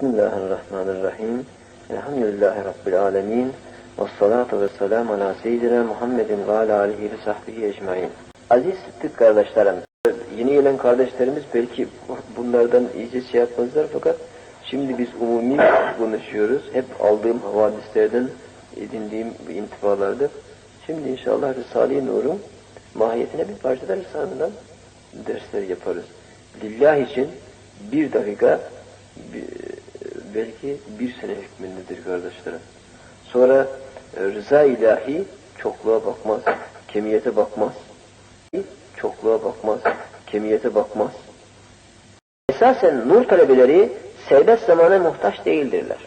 Bismillahirrahmanirrahim. Elhamdülillahi Rabbil alemin. Ve salatu ve selamu ala seyyidina Muhammedin ve ala alihi ve sahbihi ecmain. Aziz Sıddık kardeşlerim, yeni gelen kardeşlerimiz belki bunlardan iyice şey yapmazlar fakat şimdi biz umumi konuşuyoruz. Hep aldığım havadislerden edindiğim intibalarda. Şimdi inşallah Risale-i Nur'un mahiyetine bir parçada lisanından dersler yaparız. Lillah için bir dakika belki bir sene hükmündedir kardeşlerim. Sonra e, rıza ilahi çokluğa bakmaz, kemiyete bakmaz. Çokluğa bakmaz, kemiyete bakmaz. Esasen nur talebeleri serbest zamana muhtaç değildirler.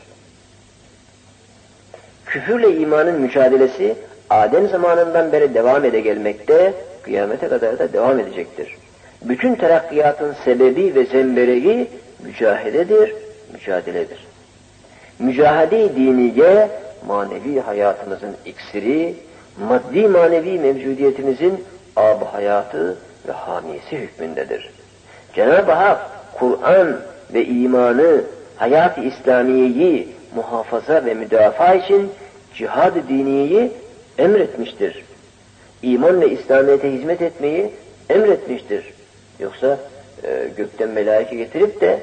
Küfürle imanın mücadelesi Adem zamanından beri devam ede gelmekte, kıyamete kadar da devam edecektir. Bütün terakkiyatın sebebi ve zembereği mücahededir, mücadeledir. Mücahede diniye manevi hayatımızın iksiri, maddi manevi mevcudiyetimizin ab hayatı ve hamisi hükmündedir. Cenab-ı Hak Kur'an ve imanı, hayat-ı İslamiyeyi muhafaza ve müdafaa için cihad-ı diniyeyi emretmiştir. İman ve İslamiyet'e hizmet etmeyi emretmiştir. Yoksa e, gökten melaike getirip de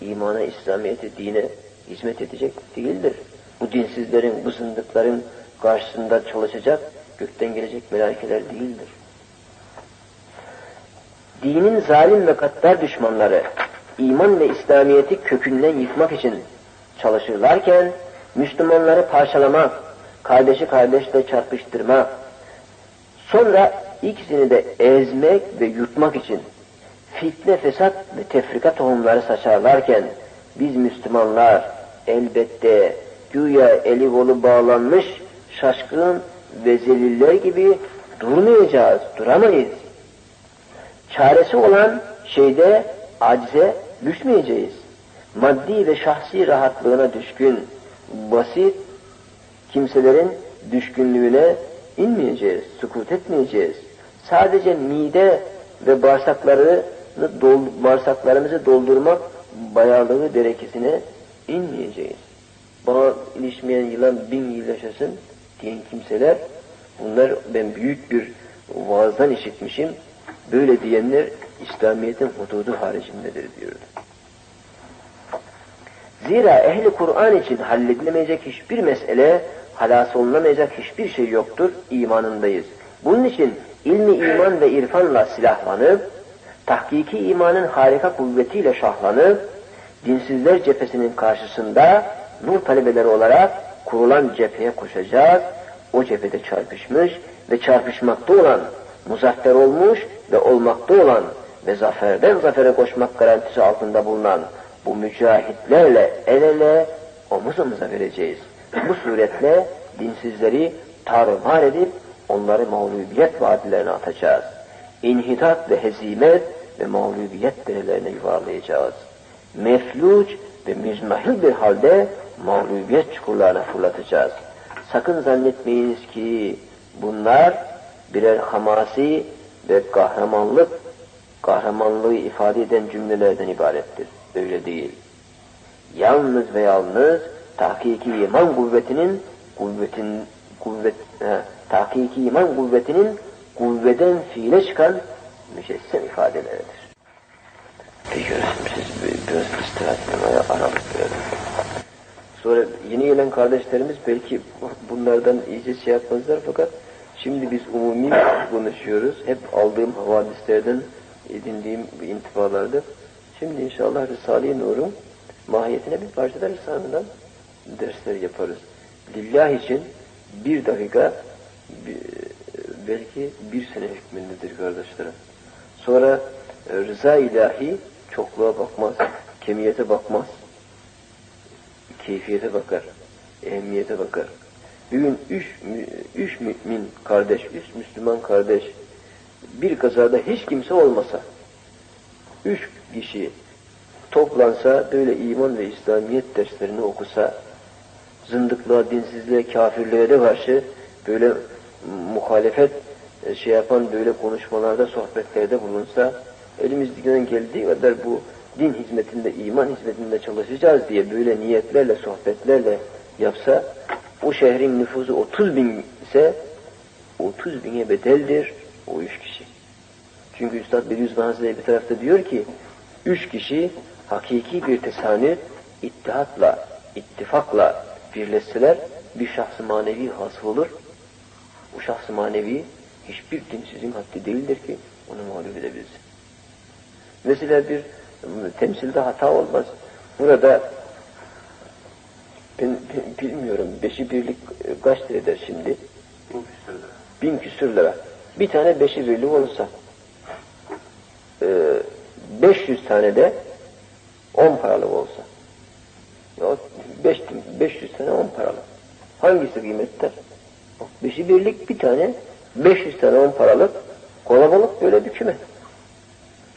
imana, İslamiyet'e, dine hizmet edecek değildir. Bu dinsizlerin, bu zındıkların karşısında çalışacak, gökten gelecek melaikeler değildir. Dinin zalim ve katlar düşmanları iman ve İslamiyet'i kökünden yıkmak için çalışırlarken Müslümanları parçalamak, kardeşi kardeşle çarpıştırmak, sonra ikisini de ezmek ve yutmak için fitne, fesat ve tefrika tohumları saçarlarken biz Müslümanlar elbette güya eli kolu bağlanmış şaşkın ve zeliller gibi durmayacağız, duramayız. Çaresi olan şeyde acize düşmeyeceğiz. Maddi ve şahsi rahatlığına düşkün, basit kimselerin düşkünlüğüne inmeyeceğiz, sukut etmeyeceğiz. Sadece mide ve bağırsakları bağırsaklarımızı doldurmak bayağılığı derekesine inmeyeceğiz. Bana ilişmeyen yılan bin yıl yaşasın diyen kimseler, bunlar ben büyük bir vaazdan işitmişim, böyle diyenler İslamiyet'in hududu haricindedir diyordu. Zira ehli Kur'an için halledilemeyecek hiçbir mesele, halas olunamayacak hiçbir şey yoktur, imanındayız. Bunun için ilmi iman ve irfanla silahlanıp, tahkiki imanın harika kuvvetiyle şahlanıp, dinsizler cephesinin karşısında nur talebeleri olarak kurulan cepheye koşacağız. O cephede çarpışmış ve çarpışmakta olan, muzaffer olmuş ve olmakta olan ve zaferden zafere koşmak garantisi altında bulunan bu mücahitlerle el ele omuz omuza vereceğiz. Bu suretle dinsizleri tarumar edip onları mağlubiyet vadilerine atacağız. İnhitat ve hezimet ve mağlubiyet derelerine yuvarlayacağız. Mefluç ve müzmahil bir halde mağlubiyet çukurlarına fırlatacağız. Sakın zannetmeyiniz ki bunlar birer hamasi ve kahramanlık, kahramanlığı ifade eden cümlelerden ibarettir. Öyle değil. Yalnız ve yalnız tahkiki iman kuvvetinin kuvvetin kuvvet he, tahkiki iman kuvvetinin kuvveden fiile çıkan mücessem ifadeleridir. Biliyorsun siz biraz istirahatlemeye aralık verelim. Sonra yeni gelen kardeşlerimiz belki bunlardan iyice şey yapmazlar fakat şimdi biz umumi konuşuyoruz. Hep aldığım havadislerden edindiğim intibalarda. Şimdi inşallah Risale-i Nur'un mahiyetine bir parçada lisanından dersler yaparız. Lillah için bir dakika belki bir sene hükmündedir kardeşlerim. Sonra e, rıza ilahi çokluğa bakmaz, kemiyete bakmaz, keyfiyete bakar, ehemmiyete bakar. Bugün üç, üç mümin kardeş, üç Müslüman kardeş bir kazada hiç kimse olmasa, üç kişi toplansa, böyle iman ve İslamiyet derslerini okusa, zındıklığa, dinsizliğe, kafirliğe de karşı böyle muhalefet şey yapan böyle konuşmalarda, sohbetlerde bulunsa, elimizden geldiği kadar bu din hizmetinde, iman hizmetinde çalışacağız diye böyle niyetlerle, sohbetlerle yapsa, o şehrin nüfusu 30 bin ise 30 bine bedeldir o üç kişi. Çünkü Üstad Bediüzzaman Hazretleri bir tarafta diyor ki, üç kişi hakiki bir tesanüt, ittihatla, ittifakla birleşseler bir şahsı manevi hasıl olur. O şahsı manevi hiçbir dinsizin haddi değildir ki onu mağlup edebilsin. Mesela bir temsilde hata olmaz. Burada ben, ben bilmiyorum beşi birlik kaç liradır şimdi? Bin küsür lira. Bin küsür lira. Bir tane beşi birlik olursa e, 500 tane de 10 paralık olsa ya 5, 500 tane 10 paralık. Hangisi kıymetli? Bak, beşi birlik bir tane 500 tane 10 paralık kalabalık böyle bir küme.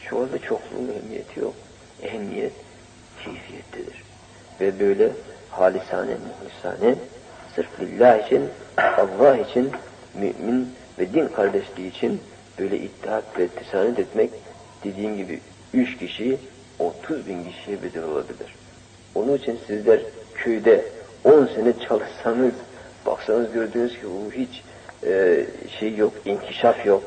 Şu anda çokluğun ehemmiyeti yok. Ehemmiyet keyfiyettedir. Ve böyle halisane, muhlisane sırf lillah için, Allah için, mümin ve din kardeşliği için böyle ittihat ve tisanet etmek dediğim gibi üç kişi 30 bin kişiye bedel olabilir. Onun için sizler köyde 10 sene çalışsanız, baksanız gördüğünüz ki bu hiç e, şey yok, inkişaf yok,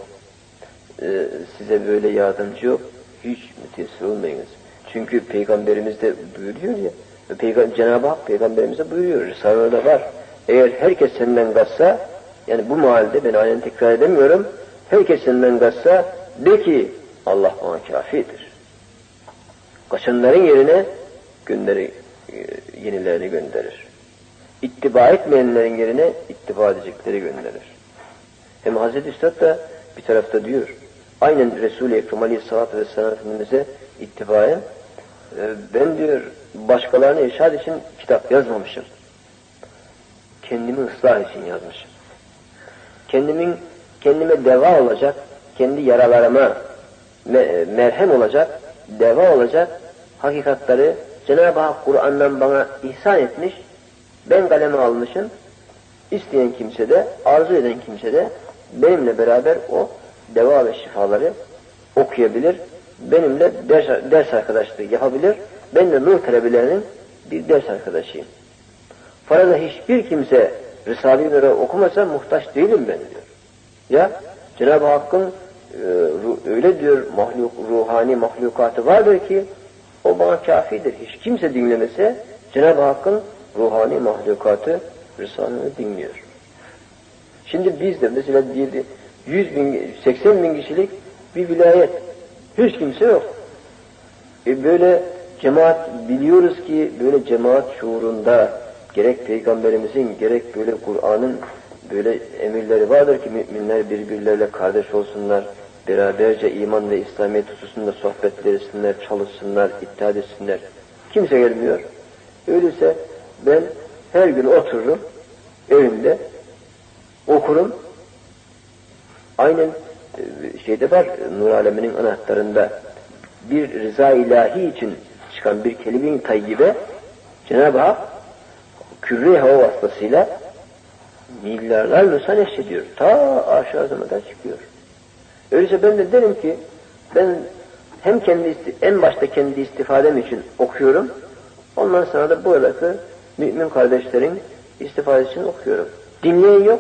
e, size böyle yardımcı yok, hiç müteessir olmayınız. Çünkü Peygamberimiz de buyuruyor ya, Peygam Cenab-ı Hak Peygamberimize buyuruyor, Risale'de var. Eğer herkes senden kaçsa, yani bu mahallede ben aynen tekrar edemiyorum, herkes senden kaçsa, de ki Allah bana kafidir. Kaçanların yerine gönderi, e, yenilerini gönderir. İttiba etmeyenlerin yerine ittiba edecekleri gönderir. Hem Hazreti Üstad da bir tarafta diyor, aynen Resul-i Ekrem Aleyhisselatü Vesselam Efendimiz'e ittibaya, e, ben diyor başkalarına irşad için kitap yazmamışım. Kendimi ıslah için yazmışım. Kendimin, kendime deva olacak, kendi yaralarıma me- merhem olacak, deva olacak hakikatları Cenab-ı Hak Kur'an'dan bana ihsan etmiş, ben kaleme almışım, isteyen kimse de, arzu eden kimse de benimle beraber o deva ve şifaları okuyabilir, benimle ders, ders arkadaşlığı yapabilir, ben de nur talebelerinin bir ders arkadaşıyım. Farada hiçbir kimse Risale-i Nur'u okumasa muhtaç değilim ben diyor. Ya Cenab-ı Hakk'ın e, öyle diyor mahluk, ruhani mahlukatı vardır ki o bana kafidir. Hiç kimse dinlemese Cenab-ı Hakk'ın ruhani mahlukatı Risale'ni dinliyor. Şimdi biz de mesela bir 100 bin, 80 bin kişilik bir vilayet. Hiç kimse yok. E böyle cemaat biliyoruz ki böyle cemaat şuurunda gerek peygamberimizin gerek böyle Kur'an'ın böyle emirleri vardır ki müminler birbirleriyle kardeş olsunlar, beraberce iman ve İslamiyet hususunda sohbetler etsinler, çalışsınlar, iddia etsinler. Kimse gelmiyor. Öyleyse ben her gün otururum evimde okurum. Aynen e, şeyde var Nur Aleminin anahtarında bir rıza ilahi için çıkan bir kelime-i tayyibe Cenab-ı Hak kürre hava vasıtasıyla milyarlar nüsa neşrediyor. Ta aşağı zamanda çıkıyor. Öyleyse ben de derim ki ben hem kendi en başta kendi istifadem için okuyorum. Ondan sonra da buradaki mümin kardeşlerin istifadesi için okuyorum. Dinleyen yok.